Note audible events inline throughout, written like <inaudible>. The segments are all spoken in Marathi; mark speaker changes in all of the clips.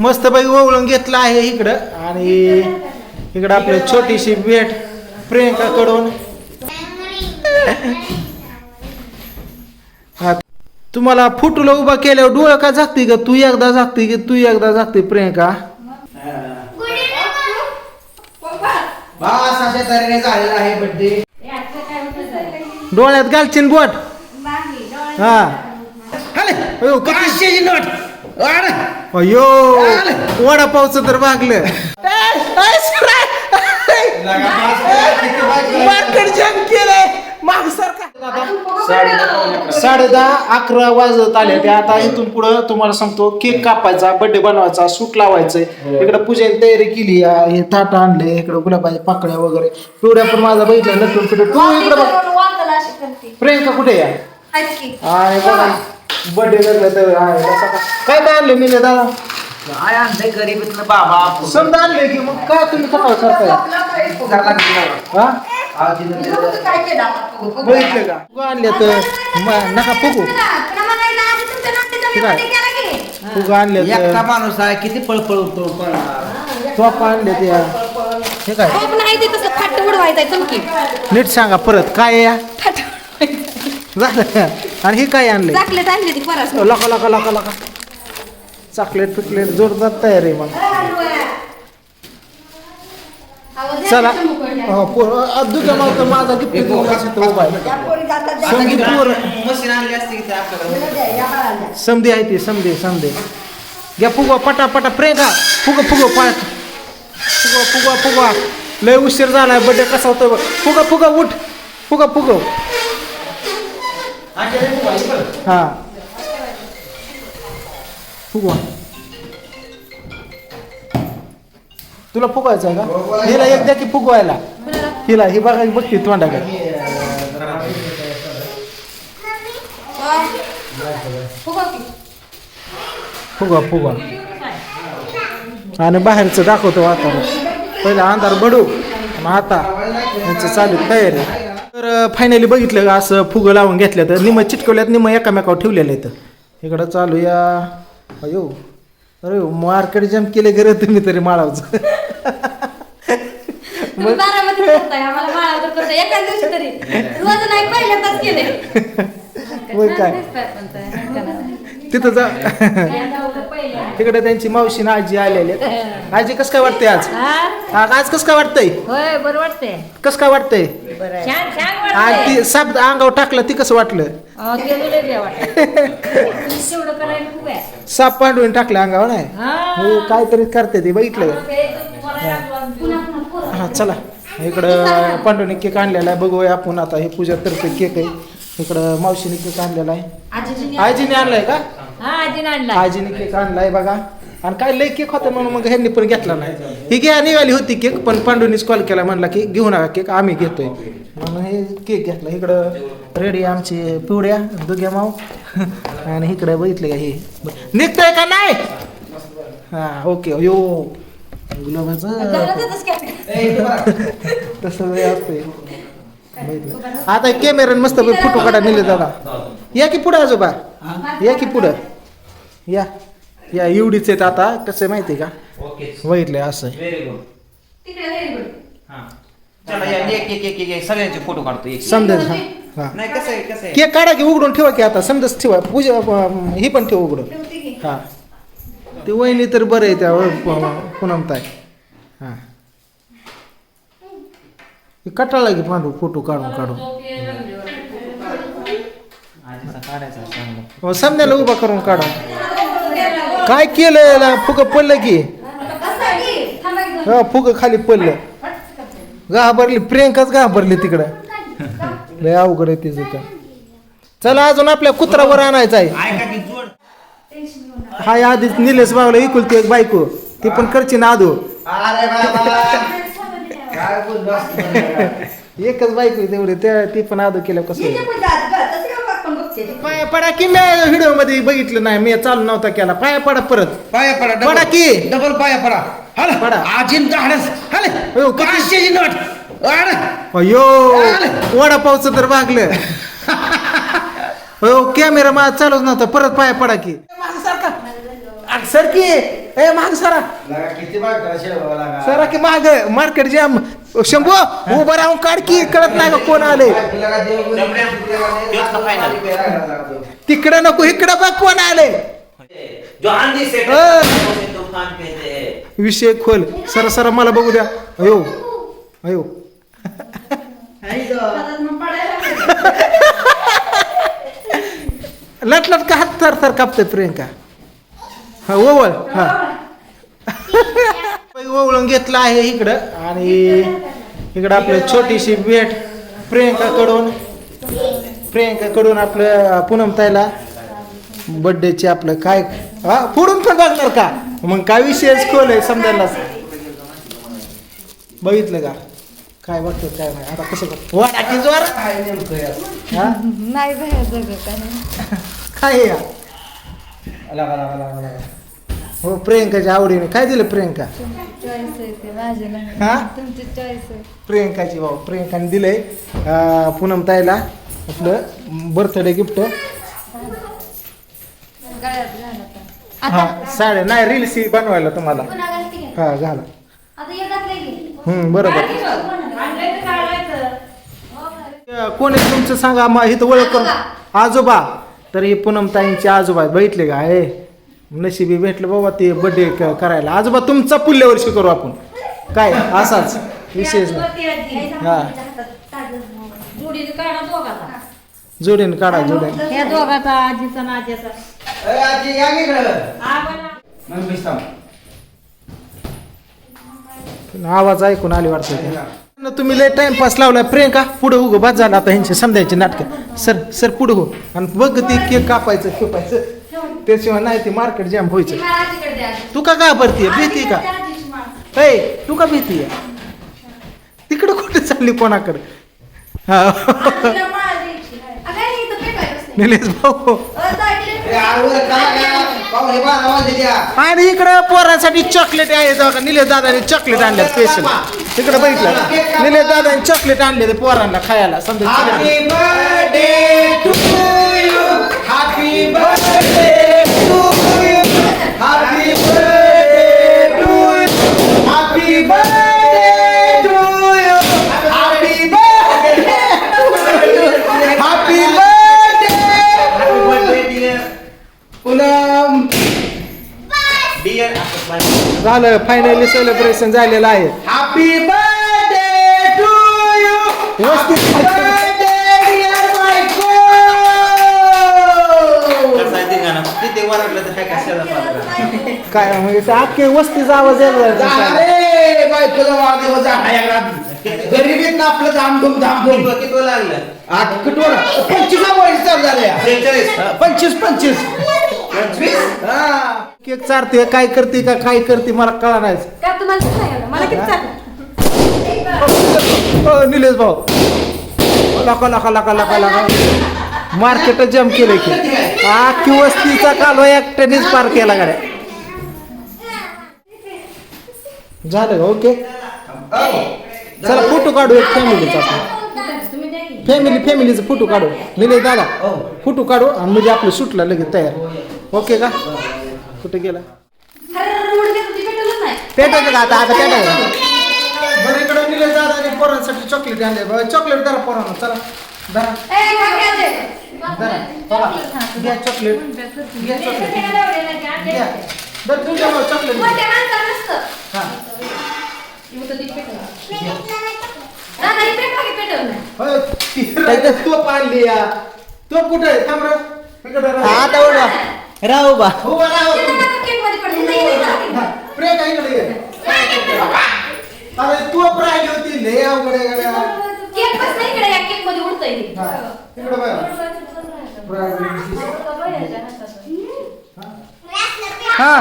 Speaker 1: मस्त पैकी ओवळून घेतलं आहे इकडं. आणि इकडं आपली छोटीशी भेट प्रियंकाकडून. हा, तुम्हाला फुटूला उभा केल्यावर डोळ का झाकते का तू एकदा झाकते की तू एकदा झाकते प्रियंका?
Speaker 2: अशा तऱ्हेने झालेला आहे
Speaker 1: डोळ्यात घालचीन बोट हा. अयो,
Speaker 2: नोट.
Speaker 1: अयो वडापावचं तर भागलं साडे दहा अकरा वाजत आले ते. आता इथून पुढं तुम्हाला सांगतो केक कापायचा बर्थडे बनवायचा सूट लावायचंय. इकडे पूजेची तयारी केली. हे ताट आणले इकडे गुलाबाच्या पाकळ्या वगैरे. पिवड्या पण माझा बघितल्या नटून तू इकडे बघ. प्रियंका कुठे या बघा. बर्थडे लागला तर आहे. तसा का- काय काय आणले मी दादा
Speaker 2: काय गरीबीतलं बाबा आपण.
Speaker 1: समजा आणले की मग काय तुम्ही सकाळ करताय. हा. बघितले का? फुगं आणले तर म- नका फुगू. फुगं आणले
Speaker 2: एकटा
Speaker 1: तर
Speaker 2: माणूस आहे किती पळपळ उठतो पळणार
Speaker 1: टॉप आणले ते हे काय
Speaker 3: नाही ते तसं फाट उडवायचं चमकी.
Speaker 1: नीट सांगा परत काय आहे या? झालं. आणि हे काय आणले
Speaker 3: चाकलेट आणली ती परत
Speaker 1: लका लका लका लका. चॉकलेट पिकलेट जोरदार तयार आहे मग चला. हो, दुसऱ्या मावतर माझा गिफ्ट. समधी पोर.
Speaker 2: मशीन आणली असती की ते आपल्याकडे
Speaker 1: समधी आहे ती समधी समधी. घ्या फुगवा पटा पटा प्रियंका फुग फुग पाठ फुगवा फुगवा फुगवा. लय उशीर झालाय बड्डे कसा होतोय बघ. फुगा फुगा उठ. फुगा फुग हा. फुगवा. तुला फुगवायचं आहे का? हिला एक द्या की फुगवायला. हिला ही बघा तोंडा तोंडाकडे. फुगवा फुगवा. आणि बाहेरचं दाखवतो वातावरण. पहिला अंधार बडू आणि आता यांचं चालू तयारी. तर फायनली बघितलं का असं फुगं लावून घेतलं तर निम चिटकवल्यात निम एकामेकावर ठेवलेलं आहे इकडं चालू या. अयो अरे मार्केट जम केले गेले तुम्ही तरी माळावचं. <laughs>
Speaker 3: तुम्ही बारामतीत करताय आम्हाला माळा तर करताय एका दिवशी तरी. रोज नाही पहिल्यांदाच केले. <laughs>
Speaker 1: मग काय? तिथं जा. तिकडे त्यांची मावशी ना आजी आलेली आहेत. <laughs> आजी कसं काय वाटतंय आज? हा, आज कसं काय वाटतंय?
Speaker 4: होय बरं वाटतंय.
Speaker 1: कसं काय वाटतंय?
Speaker 4: छान छान
Speaker 1: आणि
Speaker 4: वाटतंय
Speaker 1: ती साप अंगावर टाकलं ती कसं वाटलं?
Speaker 4: अहो, ते तुला द्या वाटत तेवढं करायला खूप आहे.
Speaker 1: साप पांडवून टाकलं अंगावर नाही?
Speaker 4: हा.
Speaker 1: हे काहीतरी करते ते बघितलं का? हा चला. इकडं पांडवने केक आणलेला आहे. बघूया आपण आता हे पूजा तर्फे केक आहे. इकडं मावशीने केक आणलेला आहे. आजीने आणलाय का?
Speaker 4: हा आजीने आणला
Speaker 1: आजीने केक आणलाय बघा. आणि काय लय केक होता म्हणून मग ह्यांनी पण घेतला नाही. ही घ्या निघाली होती केक पण पांडवनीच कॉल केला म्हणला की घेऊ नका केक आम्ही घेतोय. म्हणून हे केक घेतला. इकडं रेडी आमची पिवड्या दुग्या माव आणि इकडं बघितलं का हे? निघतंय का नाही? हा ओके यो गुलाबाचं. तसं बघितलं. आता कॅमेरा मस्त फोटो काढा नेले दादा. या की पुढं आजोबा? या की पुढं? या. या एवढीच आहेत आता. कसं आहे माहिती आहे का?
Speaker 2: ओके
Speaker 1: बघितलंय असं आहे.
Speaker 2: व्हेरी गुड हा. चला या एक एक एक सगळ्यांचे फोटो काढतो. एक
Speaker 1: समजा हा. हा.
Speaker 2: नाही कसं आहे कसं आहे?
Speaker 1: केक काढा की उघडून ठेवा की आता. समजाच ठेवा. पूजा अं, ही पण ठेवा उघडून. हा. ते वहिनी तर बरं आहे त्या पुनमताय हा. हे कटाळा की पांडू फोटो काढून काढून.
Speaker 2: आजीचा काढायचा आहे चांगला.
Speaker 1: हो, समजायला उभा करून काढा. काय केलं फुग पडलं की. हो फुग खाली पडलं. घाबरली प्रियंकाच घाबरली तिकडं. लय अवघड आहे तिचं तर चला अजून आपल्या कुत्रावर आणायचं आहे. हाय आधीच निलेश बावला इकुलती एक बायको. ती पण करची ना
Speaker 2: बोललो <laughs>
Speaker 1: एकच बायको तेवढी. त्या ती पण आदू केलं कसं? पाया पडा की मी व्हिडिओमध्ये बघितलं नाही मी चालू नव्हता केला. पाया पडा परत.
Speaker 2: पाया पडा
Speaker 1: पडा की.
Speaker 2: डबल पाया पडा. हल.
Speaker 1: पडा.
Speaker 2: आजीन धाडस हल.
Speaker 1: हो, किती-
Speaker 2: पाचशेची नोट. अरे
Speaker 1: अयो वडापावचं तर भागलं हो कॅमेरा माझा चालूच नव्हता परत पाया पडा की. सर की. ए माग सरा.
Speaker 5: लागा किती बाग करा शेळगाव लागा.
Speaker 1: सरा की माग मार्केट जॅम शंभू उभं राहून काढ की कळत नाही का कोण आले? तिकडं नको इकडं बघ कोण आले
Speaker 2: जो आंधी से. तूफ़ान कहते
Speaker 1: विषय खोल सर सर मला बघू द्या अयो अयो
Speaker 3: लागलं.
Speaker 1: लटलट का हात थर थर कापते प्रियंका हा ओवळ हा ओवळून घेतला आहे इकडं. आणि इकडं आपलं छोटीशी भेट प्रियंकाकडून. प्रियंकाकडून आपलं पूनम ताईला. बर्थडेचे आपलं काय हा फोडून पण बघणार का? मग काय विषयच खोल आहे समजायला? बघितलं का? काय बघतो काय नाही. आता कसं बघ. वाटा की जोर? हा?
Speaker 3: नाही बाहेर जगत काय
Speaker 1: काय आहे या? हो प्रियंकाच्या आवडीने. काय दिलं प्रियंका?
Speaker 3: चॉईस आहे ते नाही तुमची चॉईस आहे
Speaker 1: प्रियंकाची भाऊ प्रियंकाने दिलंय. अं, पूनम ताईला आपलं बर्थडे गिफ्ट
Speaker 3: गळ्यात घाला
Speaker 1: हा साड्या. नाही रील्स बनवायला तुम्हाला. हा घाला हम्म बरोबर.
Speaker 4: कोणी
Speaker 1: अं, कोण आहे तुमचं सांगा? मग इथं ओळख करून. आजोबा. तर हे पूनम ताईंचे आजोबा आहेत. बघितले का? हे. नशिबी भेटलं बाबा ते बर्थडे करायला. आजोबा तुमचा पुढल्या वर्षी करू आपण. काय? असाच. विशेष नाही. हा.
Speaker 4: जोडीने काढा
Speaker 1: जोडीने
Speaker 4: दोघाचा आजीचा
Speaker 5: की.
Speaker 1: आवाज ऐकून आली वाटतं तुम्ही लय टाइमपास लावलाय. प्रियंका पुढे हो बाद झाला आता ह्यांची समजायची नाटकं. सर सर पुढे हो. आणि बघ ते केक कापायचं खेपायचं. त्याशिवाय नाही ते मार्केट जॅम
Speaker 3: ती
Speaker 1: व्हायचं. तू का घाबरतीये? भीती का. ए तू का भीती तिकडं कुठे चालली कोणाकडे? हा.
Speaker 3: हे.
Speaker 1: निलेश भाऊ. आणि इकडं पोरांसाठी चॉकलेट आहे बघा. निलेश दादाने चॉकलेट आणले स्पेशल तिकडे बघितलं? निलेश दादाने चॉकलेट आणले ते पोरांना खायला. समजा झालं फायनली सेलिब्रेशन झालेलं आहे.
Speaker 5: हॅपी बर्थडे टू यू
Speaker 2: ते वरडलं तर काय कशाला पात्र
Speaker 1: काय म्हणजे अख्खे वस्तीचा आवाज यायला
Speaker 5: झाले बायकोचा वाढदिवस झाला या गरीबीत ना आपलं धामधूम धामधूम.
Speaker 2: किती किती लागलं?
Speaker 5: पंचवीस चालू पंचवीस पंचवीस.
Speaker 2: पंचवीस?
Speaker 5: हा.
Speaker 1: केक चारते काय करते का काय करते मला कळा नाही.
Speaker 3: का तुम्हाला नाही एवढं? मला किती चाललं?
Speaker 1: ओ, निलेश भाऊ. लका लका लका लका लका. मार्केट जम केलं की. अख्खी वस्तीचा कालो एकट्यानेच पार केला गाड्या. झालं का? ओके. चला फोटो काढू एक फॅमिलीचा फॅमिली फॅमिलीचा फोटो काढू. निलेश दादा फोटो काढू आणि म्हणजे आपलं सुटला लगेच तयार. ओके का? कुठे गेला. पेटायचं का आता? आता पेटायचं बरं इकडे निलेश दादा आणि पोरांसाठी चॉकलेट आणले चॉकलेट द्या पोरांना. चला धरा.
Speaker 3: घ्या
Speaker 1: चॉकलेट घ्या चॉकलेट घ्या. बरं तुमच्या चॉकलेट. हां.
Speaker 3: ती
Speaker 1: पाडली या. तो कुठे आहे? थांब राहा.
Speaker 2: आता ओढा राहू बा.
Speaker 1: राहा. हा, इकडे ये. अरे तू राहिली होती. लय अवघड आहे.
Speaker 3: केक बस नाही इकडे या केकमध्ये उडतंय. ते.
Speaker 1: इकडे बघ. हा.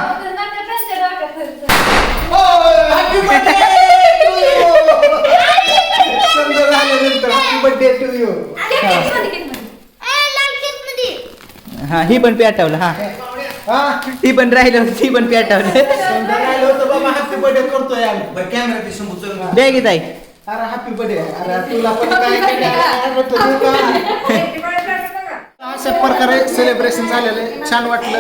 Speaker 2: हा ही पण पेटवलं हा.
Speaker 1: हा?
Speaker 2: ती पण राहिलं ती पण चल द्या की ताई.
Speaker 1: अरे हॅपी बर्थडे अरे तुला पण काय काय- काय- काय- काय- काय- अशा प्रकारे सेलिब्रेशन झालेलं आहे. छान वाटलं.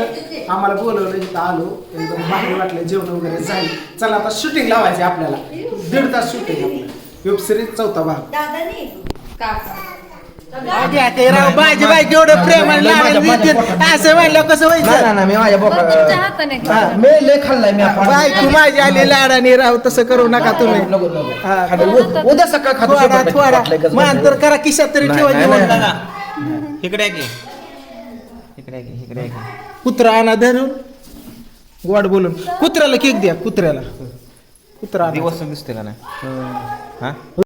Speaker 1: आम्हाला बोलवलं इथं आलो. एकदम भारी वाटलं. जेवण वगैरे झालं. चला आता शूटिंग लावायची आपल्याला. दीड तास शूटिंग आपलं. वेब सिरीज चौथा भाग. असं म्हणलं कसं व्हायचं.
Speaker 5: ना मी माझ्या
Speaker 4: मग तुमच्या हाताने खा.
Speaker 1: हा.
Speaker 5: मी लय खाल्लाय मी आपण
Speaker 1: बायको माझी आली लाडाने राव तसं करू नका तुम्ही.
Speaker 5: नको, नको.
Speaker 1: हा.
Speaker 5: खाल्लं. उ- उद्या सकाळ खातो
Speaker 1: थोडा
Speaker 5: शंभर टक्के
Speaker 1: थोडा.
Speaker 5: वाटलंय कसं
Speaker 1: मान तर करा खिशात तरी
Speaker 5: नाही,
Speaker 1: ठेवा
Speaker 5: नाही,
Speaker 1: जेवण.
Speaker 5: नाही.
Speaker 2: इकडे की इकडे की इकडे की
Speaker 1: कुत्रा आणा धरून गोड बोलून. कुत्र्याला केक द्या कुत्र्याला. कुत्रा.
Speaker 2: दिवस दिसते का नाही? हा?